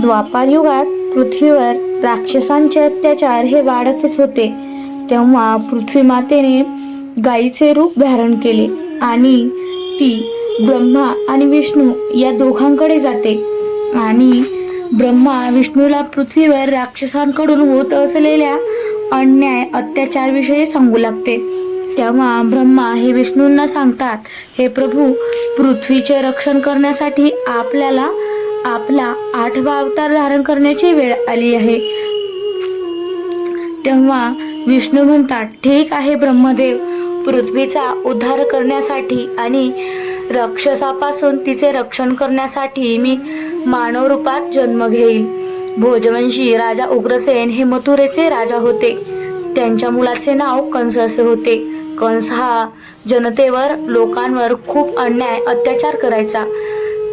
द्वापार युगात पृथ्वीवर राक्षसांचे अत्याचार हे वाढतच होते. तेव्हा पृथ्वी मातेने गायीचे रूप धारण केले आणि ती ब्रह्मा आणि विष्णू या दोघांकडे जाते. आणि ब्रह्मा विष्णूला पृथ्वीवर राक्षसांकडून होत असलेल्या अन्याय अत्याचार विषयी सांगू लागते. तेव्हा ब्रह्मा हे विष्णूंना सांगतात हे प्रभू पृथ्वीचे रक्षण करण्यासाठी आपल्याला आपला आठवा अवतार धारण करण्याची वेळ आली आहे. तेव्हा विष्णू म्हणतात ठीक आहे ब्रह्मदेव. पृथ्वीचा उद्धार करण्यासाठी आणि राक्षसापासून तिचे रक्षण करण्यासाठी मी मानव रूपात जन्म घेईल भोजवंशी राजा उग्रसेन हे मथुरेचे राजा होते. त्यांच्या मुलाचे नाव कंस असे होते. कंस हा जनतेवर लोकांवर खूप अन्याय अत्याचार करायचा.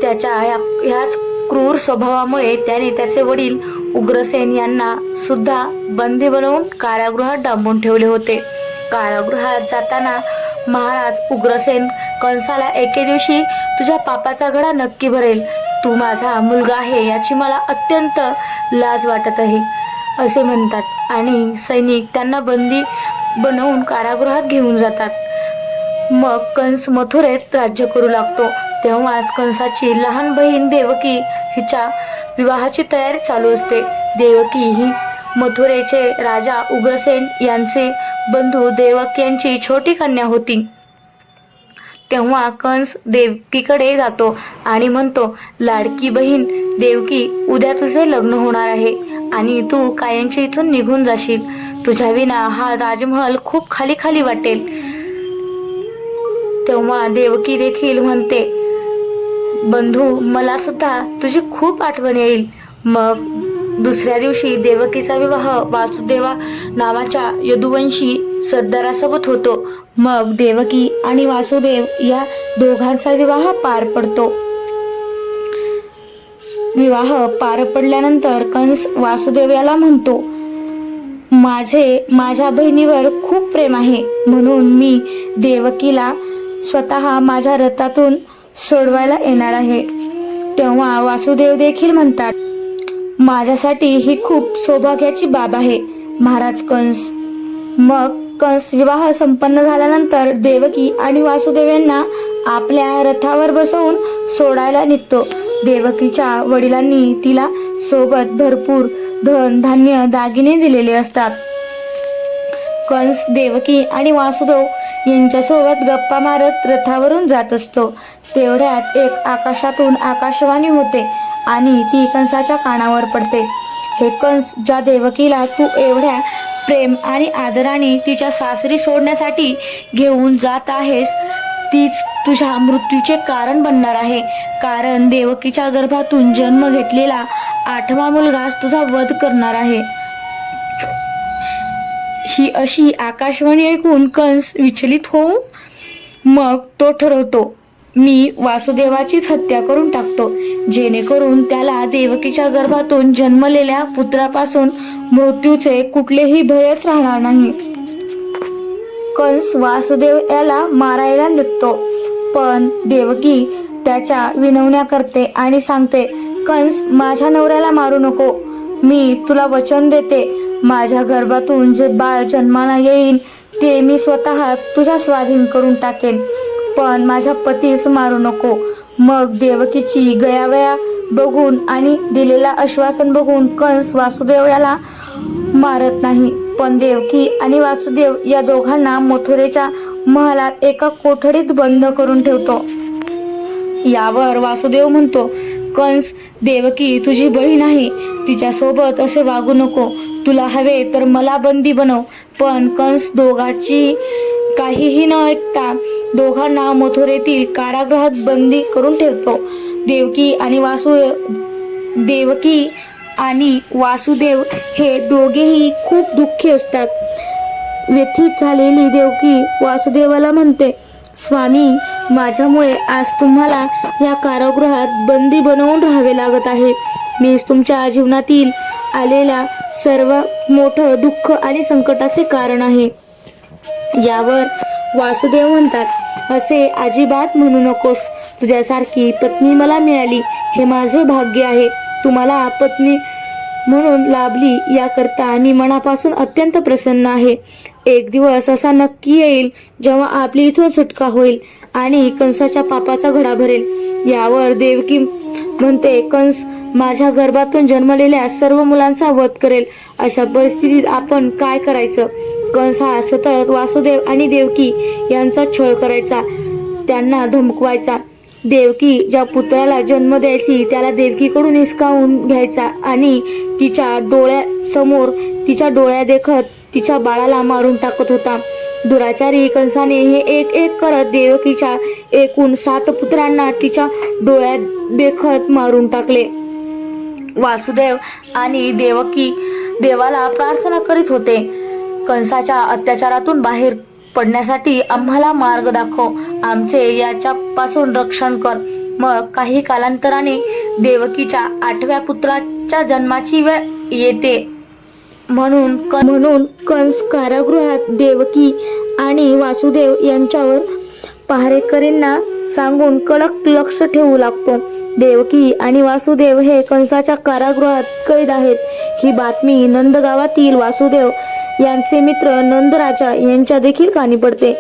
त्याच्या ह्या- ह्याच क्रूर स्वभावामुळे त्याने त्याचे वडील उग्रसेन यांना सुद्धा बंदी बनवून कारागृहात डांबून ठेवले होते. कारागृहात जाताना महाराज उग्रसेन कंसाला एके दिवशी तुझ्या पापाचा घडा नक्की भरेल. तू माझा मुलगा आहे याची मला अत्यंत लाज वाटत आहे असे म्हणतात. आणि सैनिक त्यांना बंदी बनवून कारागृहात घेऊन जातात. मग कंस मथुरेत राज्य करू लागतो. तेव्हाच कंसाची लहान बहीण देवकी हिच्या विवाहाची तयारी चालू असते. देवकी ही मथुरेचे राजा उग्रसेन यांचे बंधू देवक यांची छोटी कन्या होती. तेव्हा कंस देवकीकडे जातो आणि म्हणतो लाडकी बहीण देवकी उद्या तुझे लग्न होणार आहे आणि तू कायमची इथून निघून जाशील. तुझ्या विना हा राजमहल खूप खाली खाली वाटेल. तेव्हा देवकी देखील म्हणते बंधू मला सुद्धा तुझी खूप आठवण येईल. मग दुसऱ्या दिवशी देवकीचा विवाह वासुदेवा नावाच्या यदुवंशी सरदारासोबत होतो. मग देवकी आणि वासुदेव या दोघांचा विवाह पार पडतो. विवाह पार पडल्यानंतर कंस वासुदेव याला म्हणतो माझे माझ्या बहिणीवर खूप प्रेम आहे. म्हणून मी देवकीला स्वतः माझ्या रथातून सोडवायला येणार आहे. तेव्हा वासुदेव देखील म्हणतात माझ्यासाठी ही खूप सौभाग्याची बाब आहे महाराज कंस. मग कंस विवाह संपन्न झाल्यानंतर देवकी आणि वासुदेव यांना आपल्या रथावर बसवून सोडायला निघतो. देवकीच्या वडिलांनी तिला सोबत भरपूर धन धान्य दागिने दिलेले असतात. कंस देवकी आणि वासुदेव यांच्यासोबत गप्पा मारत रथावरून जात असतो. तेवढ्यात एक आकाशातून आकाशवाणी होते आणि ती कंसाच्या कानावर पडते. हे कंस ज्या देवकीला तू एवढ्या प्रेम आणि आदराने तिच्या सासरी सोडण्यासाठी घेऊन जात आहेस तीच तुझ्या मृत्यूचे कारण बनणार आहे. कारण देवकीच्या गर्भातून जन्म घेतलेला आठवा मुलगाच तुझा वध करणार आहे. ही अशी आकाशवाणी ऐकून कंस विचलित होऊन मग तो ठरवतो मी वासुदेवाचीच हत्या करून टाकतो जेणेकरून त्याला देवकीच्या गर्भातून जन्मलेल्या पुत्रापासून मृत्यूचे कुठलेही भयच राहणार नाही. कंस वासुदेव याला मारायला निघतो पण देवकी त्याच्या विनवण्या करते आणि सांगते कंस माझ्या नवऱ्याला मारू नको मी तुला वचन देते माझ्या गर्भातून जे बाळ जन्माला येईल ते मी स्वतः तुझ्या स्वाधीन करून टाकेन. पण माझ्या पतीस मारू नको. मग देवकीची गयावया बघून आणि दिलेला आश्वासन बघून कंस वासुदेव याला मारत नाही. पण देवकी आणि वासुदेव या दोघांना मथुरेच्या महालात एका कोठडीत बंद करून ठेवतो. यावर वासुदेव म्हणतो कंस देवकी तुझी बहीण आहे तिच्यासोबत असे वागू नको. तुला हवे तर मला बंदी बनव. पण कंस दोघाची काहीही न ऐकता दोघांना मथुरेतील कारागृहात बंदी करून ठेवतो. देवकी आणि वासु देवकी आणि वासुदेव हे दोघेही खूप दुःखी असतात. व्यथित झालेली देवकी वासुदेवाला म्हणते स्वामी माझ्यामुळे आज तुम्हाला या कारागृहात बंदी बनवून राहावे लागत आहे. मी तुमच्या जीवनातील आलेल्या सर्व मोठं दुःख आणि संकटाचे कारण आहे. यावर वासुदेव म्हणतात असे अजिबात म्हणू नकोस. तुझ्यासारखी पत्नी मला मिळाली. हे माझे भाग्य आहे. तुम्हाला पत्नी म्हणून लाभली याकरता मी मनापासून अत्यंत प्रसन्न आहे. एक दिवस असा नक्की येईल जेव्हा आपली इथून सुटका होईल आणि कंसाच्या पापाचा घडा भरेल. यावर देवकी म्हणते कंस माझ्या गर्भातून जन्मलेल्या सर्व मुलांचा वध करेल. अशा परिस्थितीत आपण काय करायचं? कंस हा सतत वासुदेव आणि देवकी यांचा छळ करायचा त्यांना धमकवायचा. देवकी ज्या पुत्राला जन्म द्यायची त्याला देवकीकडून हिसकावून घ्यायचा आणि तिच्या डोळ्यासमोर तिच्या डोळ्या देखत तिच्या बाळाला मारून टाकत होता. दुराचारी कंसाने हे एक एक करत देवकीच्या एकूण सात पुत्रांना तिच्या डोळ्यात देखत मारून टाकले. वासुदेव आणि देवकी देवाला प्रार्थना करीत होते. कंसाच्या अत्याचारातून बाहेर पडण्यासाठी आम्हाला मार्ग दाखव. आमचे याच्यापासून रक्षण कर. मग काही कालांतराने देवकीच्या आठव्या पुत्राच्या जन्माची वेळ येते. म्हणून म्हणून कंस कारागृहात देवकी आणि वासुदेव यांच्यावर पहारेकरींना सांगून कडक लक्ष ठेवू लागतो. देवकी आणि वासुदेव हे कंसाच्या कारागृहात कैद आहेत. ही बातमी नंदगावातील वासुदेव यांचे मित्र नंदराजा यांच्या देखील कानी पडते.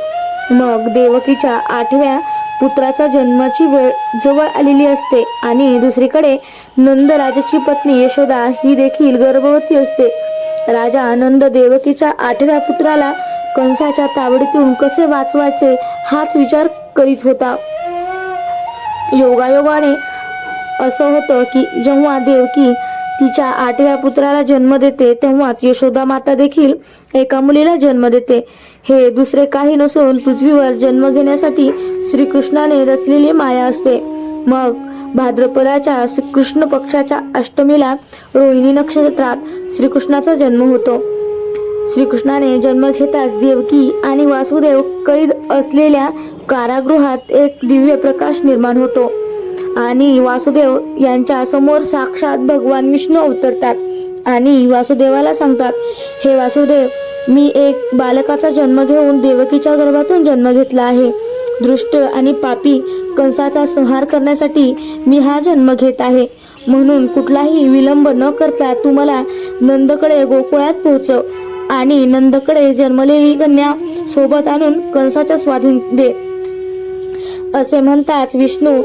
मग देवकीच्या आठव्या पुत्राचा जन्माची वेळ जवळ आलेली असते आणि दुसरीकडे नंदराजाची पत्नी यशोदा ही देखील गर्भवती असते. राजा आनंद देवकीच्या आठव्या पुत्राला कंसाच्या तावडीतून कसे वाचवायचे हाच विचार करीत होता. योगायोगाने असं होतं की जेव्हा देवकी तिच्या आठव्या पुत्राला जन्म देते तेव्हाच यशोदा माता देखील एका मुलीला जन्म देते. हे दुसरे काही नसून पृथ्वीवर जन्म घेण्यासाठी श्रीकृष्णाने रचलेली माया असते. मग भाद्रपदाच्या श्रीकृष्ण पक्षाच्या अष्टमीला रोहिणी नक्षत्रात श्रीकृष्णाचा जन्म होतो. श्रीकृष्णाने जन्म घेताच देवकी आणि वासुदेव कैद असलेल्या कारागृहात एक दिव्य प्रकाश निर्माण होतो आणि वासुदेव यांच्या समोर साक्षात भगवान विष्णू अवतरतात आणि वासुदेवाला सांगतात हे वासुदेव मी एक बालकाचा जन्म घेऊन देवकीच्या गर्भातून जन्म घेतला आहे. दृष्ट आणि पापी कंसाचा संहार करण्यासाठी मी हा जन्म घेत आहे. म्हणून कुठलाही विलंब न करता तू मला नंदकडे गोकुळात पोहोचव आणि नंदकडे जन्मलेली कन्या सोबत आणून कंसाच्या स्वाधीन दे. असे म्हणताच विष्णू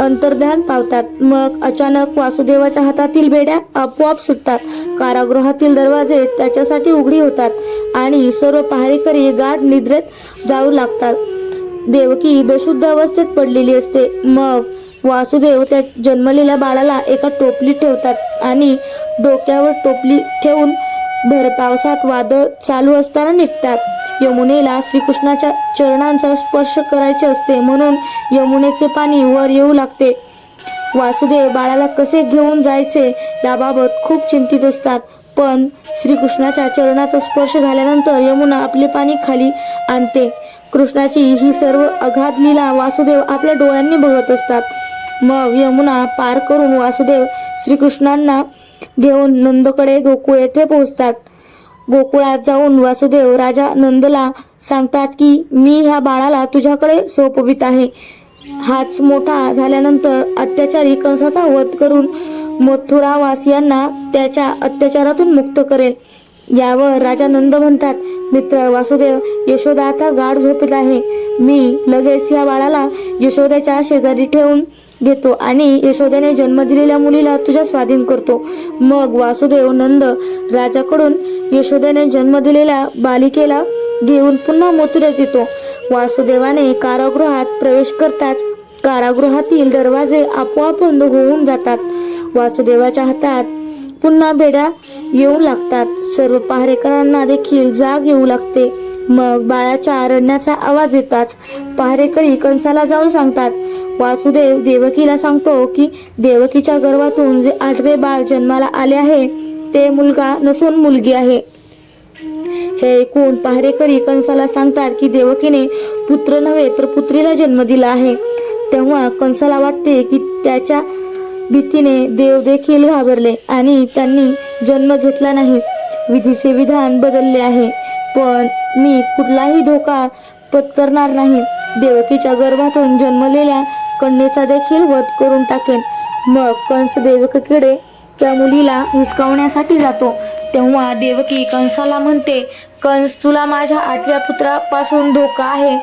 अंतर्ध्यान पावतात. मग अचानक वासुदेवाच्या हातातील बेड्या आपोआप सुटतात. कारागृहातील दरवाजे त्याच्यासाठी उघडी होतात आणि सर्व पहारेकरी गाढ निद्रेत जाऊ लागतात. देवकी बेशुद्ध अवस्थेत पडलेली असते. मग वासुदेव त्या जन्मलेल्या बाळाला एका टोपलीत ठेवतात आणि डोक्यावर टोपली ठेवून भर पावसात वादळ चालू असताना निघतात. यमुनेला श्रीकृष्णाच्या चरणांचा स्पर्श करायचे असते म्हणून यमुनेचे पाणी वर येऊ लागते. वासुदेव बाळाला कसे घेऊन जायचे याबाबत खूप चिंतित असतात. पण श्रीकृष्णाच्या चरणाचा स्पर्श झाल्यानंतर यमुना आपले पाणी खाली आणते. कृष्णाची ही सर्व अघात लीला वासुदेव आपल्या डोळ्यांनी बघत असतात. मग यमुना पार करून वासुदेव श्रीकृष्णांना घेऊन नंदकडे गोकुळ येथे पोहोचतात. गोकुळात जाऊन वासुदेव राजा नंदला सांगतात की मी ह्या बाळाला तुझ्याकडे सोपवित आहे. हाच मोठा झाल्यानंतर अत्याचारी कंसाचा वध करून मथुरावासियांना त्याच्या अत्याचारातून मुक्त करेल. यावर राजा नंद म्हणतात मित्र वासुदेव यशोदा आता गाढ झोपेत आहे. मी लगेच या बाळाला यशोद्याच्या शेजारी ठेवून घेतो आणि यशोद्याने जन्म दिलेल्या मुलीला तुझ्या स्वाधीन करतो. मग वासुदेव नंद राजाकडून यशोदेने जन्म दिलेल्या बालिकेला घेऊन पुन्हा मथुरेत येतो वासुदेवाने कारागृहात प्रवेश करताच कारागृहातील दरवाजे आपोआप बंद होऊन जातात. वासुदेवाच्या हातात पुन्हा बेड्या येऊ लागतात. सर्व पहारेकरांना देखील जाग येऊ लागते. मग बाळाच्या रडण्याचा आवाज येताच पहारेकरी कंसाला जाऊन सांगतात वासुदेव देवकीला सांगतो की देवकीच्या गर्भातून जे आठवे बाळ जन्माला आले आहे ते मुलगा नसून मुलगी आहे. हे ऐकून पहारेकरी कंसाला सांगतात की देवकीने पुत्र नव्हे तर पुत्रीला जन्म दिला आहे. तेव्हा कंसाला वाटते की त्याच्या भीतीने देव देखील घाबरले आणि त्यांनी जन्म घेतला नाही. विधीचे विधान बदलले आहे. पण मी कुठलाही धोका पत्करणार नाही. देवकीच्या गर्भातून जन्मलेल्या कन्येचा देखील वध करून टाकेन. मग कंस देवकीकडे त्या मुलीला हिसकावण्यासाठी जातो. तेव्हा देवकी कंसाला म्हणते कंस तुला माझ्या आठव्या पुत्रापासून धोका आहे.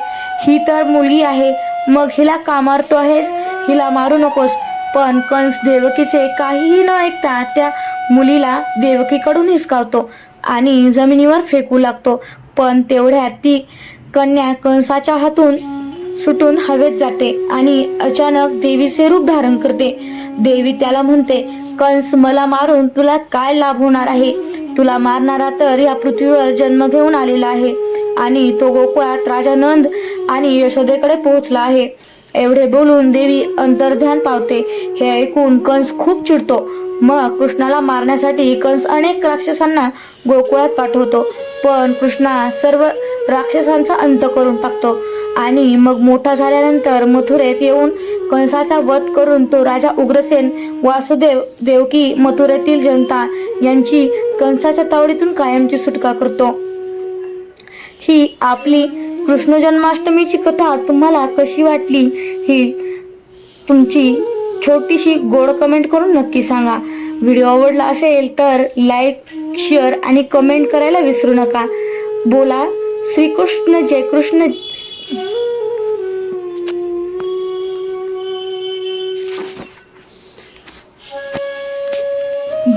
ही तर मुलगी आहे. मग हिला का मारतो आहेस? हिला मारू नकोस. पण कंस देवकीचे काहीही न ऐकता त्या मुलीला देवकीकडून हिसकावतो आणि जमिनीवर फेकू लागतो. पण तेवढ्यात ती कन्या कंसाच्या हातून सुटून हवेत जाते आणि अचानक देवीचे रूप धारण करते. देवी त्याला म्हणते कंस मला मारून तुला काय लाभ होणार आहे? तुला मारणारा तर या पृथ्वीवर जन्म घेऊन आलेला आहे आणि तो गोकुळात राजा नंद आणि यशोदेकडे पोहोचला आहे. एवढे बोलून देवी अंतर्ध्यान पावते. हे ऐकून कंस खूप चिडतो. मग कृष्णाला मारण्यासाठी कंस अनेक राक्षसांना गोकुळात पाठवतो. पण कृष्णा सर्व राक्षसांचा अंत करून टाकतो. आणि मग मोठा झाल्यानंतर मथुरेत येऊन कंसाचा वध करून तो राजा उग्रसेन वासुदेव देवकी मथुरेतील जनता यांची कंसाच्या तावडीतून कायमची सुटका करतो. ही आपली कृष्ण जन्माष्टमीची कथा तुम्हाला कशी वाटली ही तुमची छोटीशी गोड कमेंट करून नक्की सांगा. व्हिडिओ आवडला असेल तर लाईक शेअर आणि कमेंट करायला विसरू नका. बोला श्रीकृष्ण जय कृष्ण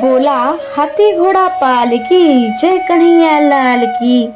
बोला हाती घोडा पाल की जय कन्हैया लाल की.